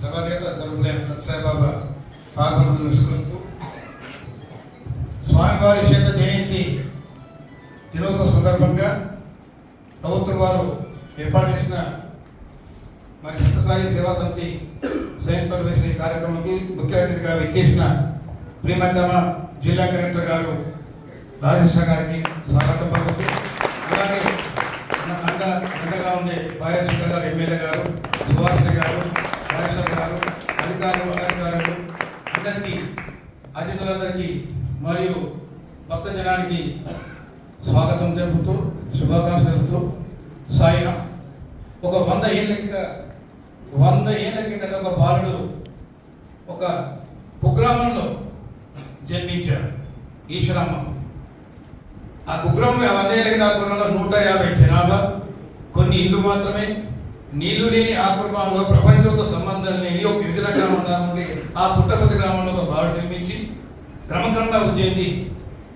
సభానేత సర్వులైన సత్సాయిబాబా పాల్గొనడం విస్మరిస్తూ స్వామివారి శత జయంతి దినోత్సవ సందర్భంగా ప్రభుత్వం వారు ఏర్పాటు చేసిన మరి సత్యసాయి సేవా సమితి సంయుక్త వేసే కార్యక్రమానికి ముఖ్య అతిథిగా విచ్చేసిన ప్రియమతమ జిల్లా కలెక్టర్ గారు రాజేశ్వర గారికి స్వాగతం పలుకుతూ అలాగే అండ అండగా ఉండే బాలశంకర్ గారు ఎమ్మెల్యే గారు సుభాష్ గారు అధికారులు అధికారులు అందరికీ అతిథులందరికీ మరియు భక్త జనానికి స్వాగతం తెలుపుతూ శుభాకాంక్షలు తెలుపుతూ సాయిరాం ఒక వంద ఏళ్ళ కింద వంద ఏళ్ళ కింద ఒక బాలుడు ఒక కుగ్రామంలో జన్మించాడు ఈశ్వరమ్మ. ఆ కుగ్రామం వంద ఏళ్ళ కింద ఆ కుగ్రామంలో నూట యాభై జనాభా. కొన్ని ఇల్లు మాత్రమే. నీళ్ళు లేని ఆ కుటుంబంలో ప్రపంచంతో సంబంధం లేని ఒక గిరిజన గ్రామంలో నుండి ఆ పుట్టపతి గ్రామంలో ఒక బాలుడు జన్మించి క్రమక్రమంగా వృద్ధి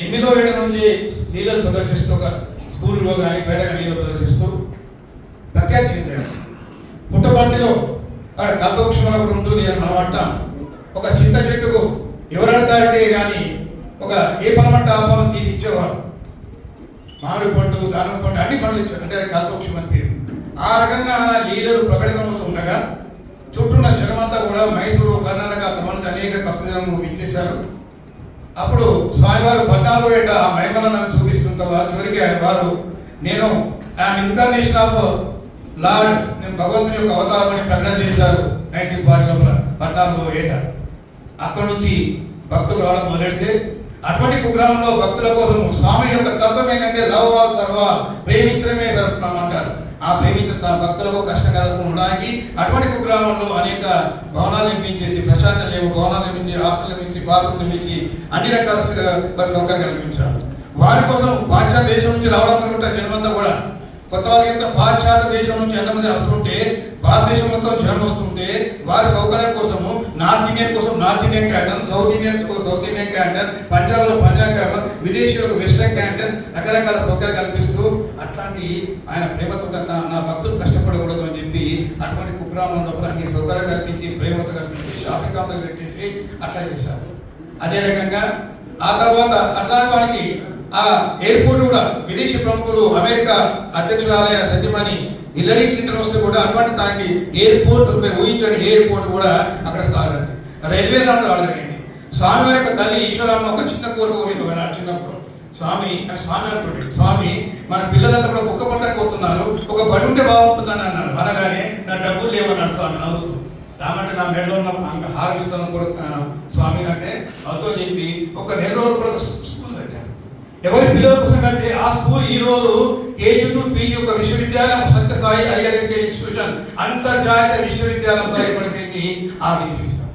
ఎనిమిదో ఏడు నుంచి నీళ్ళను ప్రదర్శిస్తూ ఒక స్కూల్లో కానీ బయట నీళ్ళు ప్రదర్శిస్తూ ప్రఖ్యాతి చెందాడు. పుట్టపర్తిలో అక్కడ కల్పవృక్షం ఒకటి నేను మనం అంటాం. ఒక చింత చెట్టుకు ఎవరు అడతారంటే కానీ ఒక ఏ పనమంట ఆ పనం తీసి ఇచ్చేవాడు. మామిడి పండు దానం పండు అన్ని పండ్లు ఇచ్చాడు. అంటే అది కల్పవృక్షం అని పేరు. ఆ రకంగా లీలలు ప్రకటన ప్రకటనమవుతూ ఉండగా కూడా మైసూరు కర్ణాటక తమను అనేక భక్తజనం ఇచ్చేశారు అప్పుడు స్వామివారు పట్టాలు వేట ఆ మహిమలను చూపిస్తుంటే వారు చివరికి ఆయన వారు నేను ఐఎమ్ ఇన్కర్నేషన్ ఆఫ్ లార్డ్ నేను భగవంతుని యొక్క అవతారం అని ప్రకటన చేశారు. నైన్టీన్ ఫార్టీ లోపల పట్టాలు ఏట అక్కడ నుంచి భక్తులు రావడం మొదలెడితే అటువంటి కుగ్రామంలో భక్తుల కోసం స్వామి యొక్క తత్వం ఏంటంటే లవ్ ఆల్ సర్వ ప్రేమించడమే జరుపుతున్నాం అంటారు. ఆ ప్రేమించిన భక్తులకు కష్టం ఉండడానికి అటువంటి కుగ్రామంలో అనేక భవనాలు నిర్మించేసి ప్రశాంతం లేవు భవనాలు నిర్మించి హాస్టల్ నిర్మించి బాత్రూమ్ నిర్మించి అన్ని రకాల సౌకర్యం కల్పించారు. వారి కోసం పాశ్చాత్య దేశం నుంచి రావడం అనుకుంటారు జనమంతా కూడా. కొత్త వాళ్ళకి పాశ్చాత్య దేశం నుంచి ఎంతమంది వస్తుంటే భారతదేశం మొత్తం జనం వస్తుంటే వారి సౌకర్యం కోసము నార్త్ ఇండియన్ కోసం north Indian canteen south Indians కోసం సౌత్ ఇండియన్ క్యాంటన్ పంజాబ్లో పంజాబ్ క్యాంటన్ విదేశీయులకు వెస్టర్న్ క్యాంటన్ రకరకాల సౌకర్యాలు కల్పిస్తూ అట్లాంటి ఆయన ప్రేమతో తన- నా భక్తులు కష్టపడకూడదు అని చెప్పి అటువంటి కుగ్రామం ఉన్నప్పుడు అన్ని సౌకర్యాలు కల్పించి ప్రేమతో కల్పించి షాపింగ్ కాంప్లెక్స్ పెట్టేసి అట్లా చేశారు. అదే రకంగా ఆ తర్వాత అట్లాంటి వారికి ఆ ఎయిర్పోర్ట్ కూడా విదేశీ ప్రముఖులు అమెరికా అధ్యక్షురాలయ సత్యమణి హిల్లరీ క్లింటన్ వస్తే కూడా అటువంటి దానికి ఎయిర్పోర్ట్ ఊహించని ఎయిర్పోర్ట్ కూడా అక్కడ సాగండి రైల్వే రౌండ్ రావడానికి స్వామి యొక్క తల్లి ఈశ్వరమ్మ ఒక చిన్న కోరిక కోరింది చిన్నప్పుడు. స్వామి స్వామి అనుకోండి స్వామి మన పిల్లలంతా కూడా కుక్క పట్టకు పోతున్నారు. ఒక బడి ఉంటే బాగుంటుందని అన్నారు. అనగానే నా డబ్బులు లేవన్నాడు స్వామి నవ్వుతూ. రామంటే నా మెడలో ఉన్న హారం కూడా స్వామి అంటే అతో చెప్పి ఒక నెల రోజులు కూడా స్కూల్ కట్టారు. ఎవరి పిల్లల కోసం కంటే ఆ స్కూల్ ఈ రోజు కేజీ టు పీజీ ఒక విశ్వవిద్యాలయం సత్యసాయి హైయర్ ఎడ్యుకేషన్ ఇన్స్టిట్యూషన్ అంతర్జాతీయ విశ్వవిద్యాలయంగా ఇప్పటికీ ఆ విధిస్తాం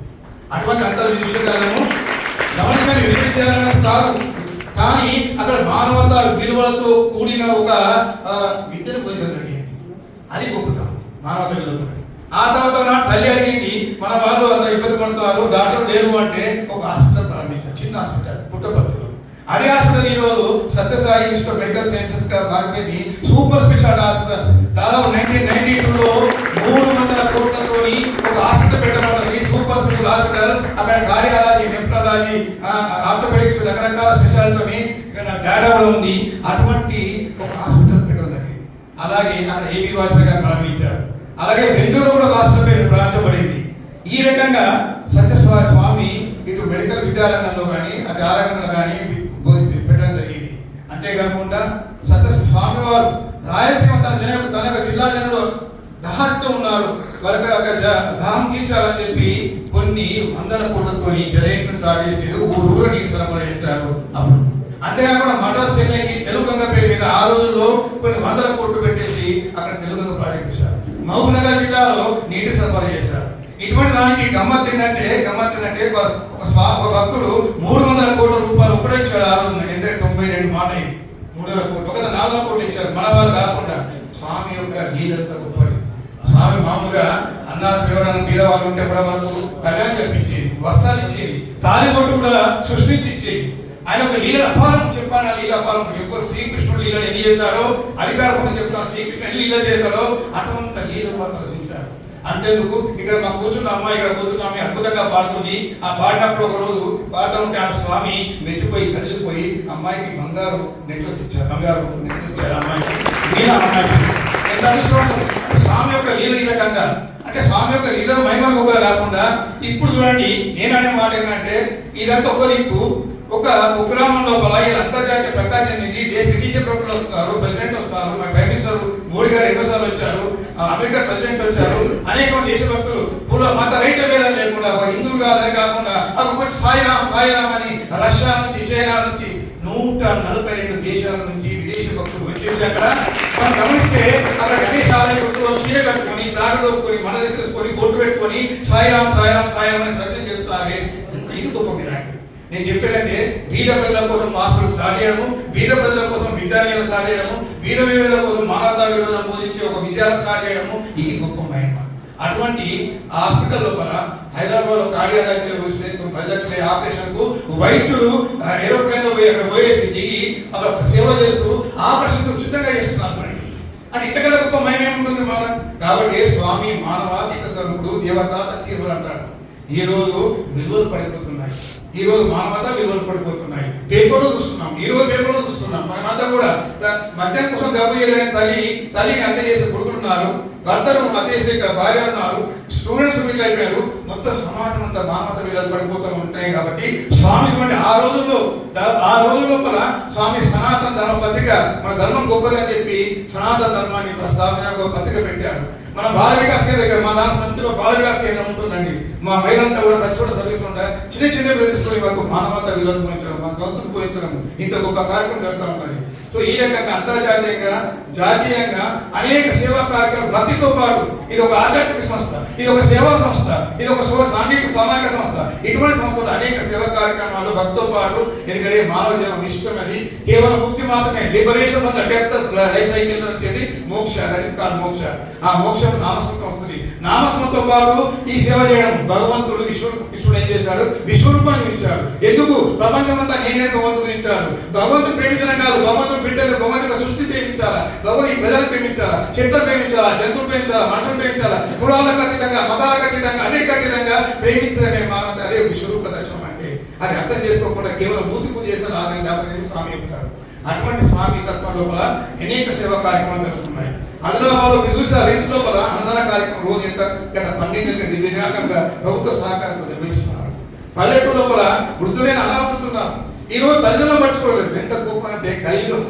అటువంటి అంతర్ విశ్వవిద్యాలయము గమనించిన విశ్వవిద్యాలయం కాదు. కానీ అక్కడ మానవత విలువలతో కూడిన ఒక విద్యను పొందడం జరిగింది అది గొప్పతనం. మానవత విలువ ఆ తర్వాత నా తల్లి అడిగింది మన వాళ్ళు అంత ఇబ్బంది పడుతున్నారు డాక్టర్ లేరు అంటే ఒక హాస్పిటల్ ప్రారంభించారు చిన్న హాస్పిటల్ పుట్టపర్తిలో. అదే హాస్పిటల్ ఈరోజు సత్యసాయి ఇన్స్టిట్యూట్ మెడికల్ సైన్సెస్గా మారిపోయింది. Super speciality hospital. దాదాపు నైన్టీన్ నైన్టీ టూలో మూడు వందల కోట్లతోని ఒక హాస్పిటల్ పెట్టబడింది హాస్పిటల్ అక్కడ కార్డియాలజీ నెఫ్రాలజీ ఆర్థోపెడిక్స్ రకరకాల స్పెషాలిటీ ఇక్కడ డేటా కూడా ఉంది. అటువంటి ఒక హాస్పిటల్ పెట్టడం జరిగింది అలాగే అక్కడ ఏబీ వాజ్పేయి గారు ప్రారంభించారు. అలాగే బెంగళూరు కూడా ఒక హాస్పిటల్ పేరు ప్రారంభించబడింది. ఈ రకంగా సత్యస్వామి స్వామి ఇటు మెడికల్ విద్యారంగంలో కానీ అటు ఆరోగ్యంలో కానీ పెట్టడం జరిగింది. అంతేకాకుండా సత్య స్వామి వారు రాయలసీమ తన జన తన యొక్క జిల్లా జనులు దాహంతో ఉన్నారు. వాళ్ళకి అక్కడ దాహం తీర్చాలని చెప్పి కొన్ని వందల కోట్లతో జలయజ్ఞం స్టార్ట్ చేసారు ఊరు ఊరు నీరు సరఫరా చేశారు అప్పుడు అంతేకాకుండా మటర్ చెన్నైకి తెలుగు పేరు మీద ఆ రోజుల్లో కొన్ని వందల కోట్లు పెట్టేసి అక్కడ తెలుగు గంగ ప్రాజెక్ట్ చేశారు. మహబూబ్ నగర్ జిల్లాలో నీటి సరఫరా చేశారు. ఇటువంటి దానికి గమ్మత్ ఏంటంటే గమ్మత్ ఏంటంటే ఒక స్వా ఒక భక్తుడు మూడు వందల కోట్ల రూపాయలు ఒక్కడే ఇచ్చాడు ఆ రోజున. ఎంత తొంభై రెండు మాట మూడు వేల కోట్లు ఒక నాలుగు వందల కోట్లు ఇచ్చారు మన వారు కాకుండా స్వామి యొక్క నీళ్ళంతా స్వామి మామూలుగా అన్నారు ఎవరైనా బీదవాళ్ళు ఉంటే కూడా వాళ్ళకు కళ్యాణం జరిపించేది వస్త్రాలు ఇచ్చేది తాలిబొట్టు కూడా సృష్టించి ఇచ్చేది ఆయన ఒక లీల అపారం చెప్పాను ఆ లీల అపారం ఎక్కువ శ్రీకృష్ణుడు లీలలు ఎన్ని చేశారో అధికార కోసం చెప్తాను శ్రీకృష్ణ ఎన్ని లీల చేశారో అటువంటి లీల ప్రదర్శించారు అంతేందుకు ఇక్కడ మా కూర్చున్న అమ్మాయి ఇక్కడ కూర్చున్న ఆమె అద్భుతంగా పాడుతుంది. ఆ పాడినప్పుడు ఒక రోజు పాడుతూ ఉంటే ఆ స్వామి మెచ్చిపోయి కదిలిపోయి అమ్మాయికి బంగారు నెక్లెస్ ఇచ్చారు. బంగారు నెక్లెస్ ఇచ్చారు అమ్మాయికి. మీన అమ్మాయికి. ఎంత స్వామి యొక్క లీల ఈ రకంగా అంటే స్వామి యొక్క లీల మహిమలు ఒక లేకుండా ఇప్పుడు చూడండి నేననే మాట ఏంటంటే ఇదంతా ఒక దిక్కు. ఒక కుగ్రామం లోపల ఈ అంతర్జాతీయ ప్రకాశం చెందింది దేశ విదేశీ ప్రముఖులు వస్తున్నారు ప్రెసిడెంట్ వస్తారు మన ప్రైమ్ మినిస్టర్ మోడీ గారు ఎన్నోసార్లు వచ్చారు ఆ అమెరికా ప్రెసిడెంట్ వచ్చారు అనేక మంది దేశభక్తులు పూల మత రైత భేదం లేకుండా ఒక హిందువు కాదని కాకుండా అక్కడ వచ్చి సాయిరామ్ సాయిరామ్ అని రష్యా నుంచి చైనా నుంచి నూట నలభై రెండు దేశాల నుంచి విదేశీ అక్కడ మనం గమనిస్తే అక్కడ గణేష్ ఆలయం ఆలయంలో చీర కట్టుకొని తాగుడుకొని మన వేసుకొని బొట్టు పెట్టుకొని సాయిరాం సాయిరాం సాయిరాం అని ప్రజలు చేస్తారే. ఇది గొప్ప విరాట్ నేను చెప్పేదంటే బీద ప్రజల కోసం మాస్టర్లు స్టార్ట్ చేయడము బీద ప్రజల కోసం విద్యాలయాలు స్టార్ట్ చేయడము బీద వివేల కోసం మానవతా విరోధం బోధించే ఒక విద్యాలయం స్టార్ట్ చేయడము ఇది గొప్ప మహిమ. అటువంటి హాస్పిటల్ లోపల హైదరాబాద్లో కార్డియాలజీ వస్తే పది లక్షల ఆపరేషన్కు వైద్యులు ఏరోప్లేన్లో పోయి అక్కడ పోయేసి దిగి అక్కడ సేవ చేస్తూ ఆపరేషన్ ఉచితంగా చేస్తున్నారు మరి. అంటే ఇంతకన్నా గొప్ప మహిమ మన కాబట్టి స్వామి మానవాతీత స్వరూపుడు దేవతాత శివుడు అంటాడు. ఈ రోజు విలువలు పడిపోతున్నాయి. ఈ రోజు మానవత విలువలు పడిపోతున్నాయి. పేపర్లో చూస్తున్నాం. ఈ రోజు పేపర్లో చూస్తున్నాం. మనమంతా కూడా మద్యం కోసం డబ్బు చేయలేని తల్లి తల్లిని హత్య చేసే కొడుకులు ఉన్నారు. భర్తను హత్య భార్య ఉన్నారు స్టూడెంట్స్ వీళ్ళు అయిపోయారు. మొత్తం సమాజం అంతా మానవత వీళ్ళు పడిపోతూ ఉంటాయి కాబట్టి స్వామి ఇటువంటి ఆ రోజుల్లో ఆ రోజు లోపల స్వామి సనాతన ధర్మ పత్రిక మన ధర్మం గొప్పదని చెప్పి సనాతన ధర్మాన్ని ప్రస్తావన ఒక పత్రిక పెట్టారు. మన బాల వికాస్ కేంద్రం మా దాని సమితిలో బాల వికాస్ కేంద్రం ఉంటుందండి. మా మహిళంతా కూడా ప్రతి చోట సర్వీస్ ఉంటాయి చిన్న చిన్న ప్రదేశంలో వరకు మానవత విలువలు పోయించడం మన సంస్కృతి పోయించడం. ఇంకొక కార్యక్రమం జరుగుతూ ఉన్నది సో ఈ రకంగా అంతర్జాతీయంగా జాతీయంగా అనేక సేవా కార్యక్రమాలు భక్తితో పాటు ఇది ఒక ఆధ్యాత్మిక సంస్థ ఇది ఒక సేవా సంస్థ ఇది ఒక సాంఘిక సామాజిక సంస్థ. ఇటువంటి సంస్థలు అనేక సేవా కార్యక్రమాలు భక్తితో పాటు ఎందుకంటే మానవ జనం అది. కేవలం ముక్తి మాత్రమే liberation of the depth life cycle moksha that is call moksha. ఆ మోక్షం నామస్మృతం వస్తుంది. నామస్మృతంతో పాటు ఈ సేవ చేయడం. భగవంతుడు విశ్వడు విశ్వడు ఏం చేశాడు? విశ్వరూపాన్ని ఇచ్చాడు ఎందుకు? ప్రపంచమంతా నేనే భగవంతుడు ఇచ్చాడు భగవంతుడు ప్రేమించడం కాదు. భగవంతుడు బిడ్డలు భగవంతుడు సృష్టి ప్రేమించాలా? భగవంతు ఈ ప్రజలను ప్రేమించాలా? చెట్లు ప్రేమించాలా? జంతువులు ప్రేమించాలా? మనుషులు ప్రేమించాలా? కులాలకు అతీతంగా మతాలకు అతీతంగా అన్నిటికీ అతీతంగా ప్రేమించడమే మానవ అదే విశ్వరూప దర్శనం అంటే. అది అర్థం చేసుకోకుండా కేవలం భూతి పూజ చేసిన ఆదాయం స్వామి చెప్తారు అటువంటి స్వామి తత్వం లోపల అనేక సేవా కార్యక్రమాలు జరుగుతున్నాయి. ఆదిలాబాద్లో మీరు చూసారు రిమ్స్ లోపల అన్నదాన కార్యక్రమం రోజు ఎంత? గత పన్నెండు నిర్విఘాతంగా ప్రభుత్వ సహకారంతో నిర్వహిస్తున్నారు. పల్లెటూరు లోపల వృద్ధులైన అనాపడుతున్నారు ఈరోజు తల్లిదండ్రులు మర్చిపోలేదు ఎంత గొప్ప అంటే కలియుగం.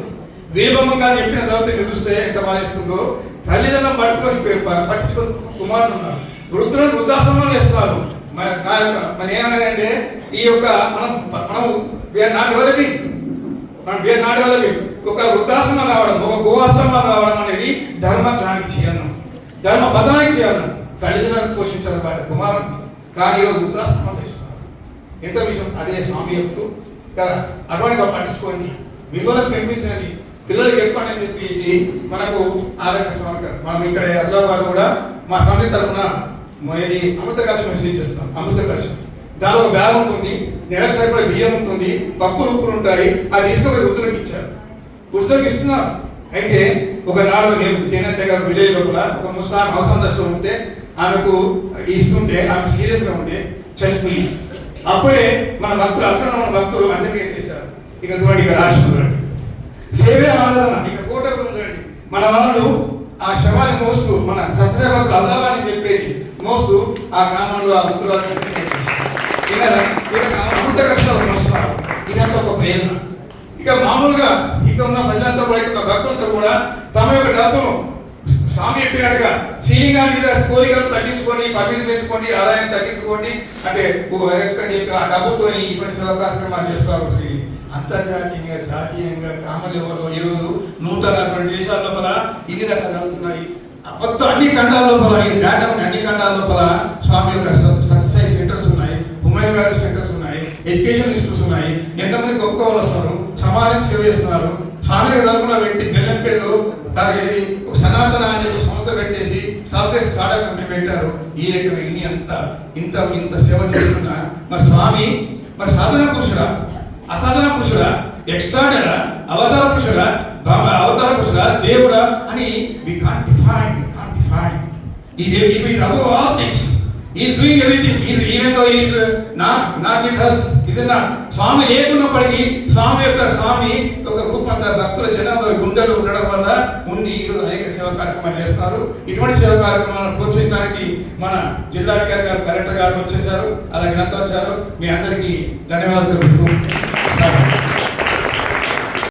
వీరబొమ్మ చెప్పిన తర్వాత మీరు చూస్తే ఎంత బాధిస్తుందో తల్లిదండ్రులు పట్టుకొని పట్టించుకొని కుమారులు ఉన్నారు. వృద్ధులను వృద్ధాశ్రమంలో వేస్తారు మన నా యొక్క మన ఏమన్నదంటే ఈ యొక్క మనం మనం నాట్ డెవలపింగ్ మనం వేరు నాటి ఒక వృద్ధాశ్రమం రావడం ఒక గోవాశ్రమం రావడం అనేది ధర్మజ్ఞానికి చేయను ధర్మ బదానికి చేయను తల్లిదండ్రులను పోషించాలి వాటి కుమారుని కానీ ఈరోజు వృద్ధాశ్రమం ఇస్తున్నారు ఎంత విషయం? అదే స్వామి చెప్తూ కదా అటువంటి పట్టించుకోండి. విలువలకు పెంపించండి. పిల్లలకి చెప్పండి అని చెప్పేసి మనకు ఆరోగ్య స్వామి మనం ఇక్కడ హైదరాబాద్ కూడా మా సమితి తరఫున ఇది అమృత కలశం మెసేజ్ చేస్తున్నాం. అమృత కలశం దానిలో ఒక బ్యాగ్ ఉంటుంది నెలకు సరిపడే బియ్యం ఉంటుంది పప్పు రుప్పులు ఉంటాయి అది తీసుకుపోయి వృద్ధులకు ఇచ్చారు. వృద్ధులకు ఇస్తున్నారు. అయితే ఒక నాడు నేను చేనేత దగ్గర విలేజ్ లోపల ఒక ముస్లాం అవసరం దశలో ఉంటే ఆమెకు ఇస్తుంటే ఆమె సీరియస్గా ఉంటే చనిపోయింది. అప్పుడే మన భక్తులు అక్కడ మన భక్తులు అందరికీ ఏం చేశారు ఇక చూడండి ఇక రాసి సేవే ఆరాధన ఇక కోటకు చూడండి మన వాళ్ళు ఆ శవాన్ని మోస్తూ మన సత్యసేవకులు అదాబాని చెప్పేది మోస్తూ ఆ గ్రామంలో ఆ వృద్ధులను ఇక ఇక అమృత కష్టాలు వస్తారు. ఇదంతా ఒక ప్రేరణ ఇక మామూలుగా ఇక ఉన్న ప్రజలంతా కూడా ఇక భక్తులతో కూడా తమ యొక్క డబ్బును స్వామి చెప్పినట్టుగా సీలింగా మీద కోరికలు తగ్గించుకొని పరిమితి పెంచుకోండి ఆదాయం తగ్గించుకోండి అంటే ఓ చెప్పి ఆ డబ్బుతో ఈ సేవా కార్యక్రమాలు చేస్తారు అంతర్జాతీయంగా జాతీయంగా గ్రామ లెవెల్లో ఈరోజు నూట నలభై దేశాల లోపల ఇన్ని రకాలు జరుగుతున్నాయి? మొత్తం అన్ని ఖండాల లోపల ఈ డేటా అన్ని ఖండాల లోపల స్వామి యొక్క ఉన్నాయి వాల్యూ సెంటర్స్ ఉన్నాయి ఎడ్యుకేషన్ ఇన్స్టిట్యూట్స్ ఉన్నాయి. ఎంతమంది గొప్ప వాళ్ళు వస్తారు సమాజం సేవ చేస్తున్నారు. స్థానిక తరపున పెట్టి బెల్లంపల్లిలో ఇది ఒక సనాతన అనే ఒక సంస్థ పెట్టేసి సాఫ్ట్వేర్ స్టార్ట్అప్ కంపెనీ పెట్టారు. ఈ రకంగా ఇన్ని అంత ఇంత ఇంత సేవ చేస్తున్న. మరి స్వామి మరి సాధన పురుషుడా? అసాధన పురుషుడా? ఎక్స్ట్రాడరా అవతార పురుషుడా? బ్రహ్మ అవతార పురుషుడా? దేవుడా? అని we can't define we can't define He's, he is above all things. He doing everything everything. Even though even not not with has not, not Swami లేకున్నప్పటికీ స్వామి యొక్క స్వామి యొక్క గ్రూప్ అంతా భక్తుల జనాలు గుండెలు ఉండడం వల్ల ఉండి ఈరోజు అనేక సేవా కార్యక్రమాలు చేస్తున్నారు ఇటువంటి సేవా కార్యక్రమాలను ప్రోత్సహించడానికి మన జిల్లాధికారి గారు కలెక్టర్ గారు వచ్చేసారు అలాగే అంతా వచ్చారు మీ అందరికీ ధన్యవాదాలు తెలుపుతూ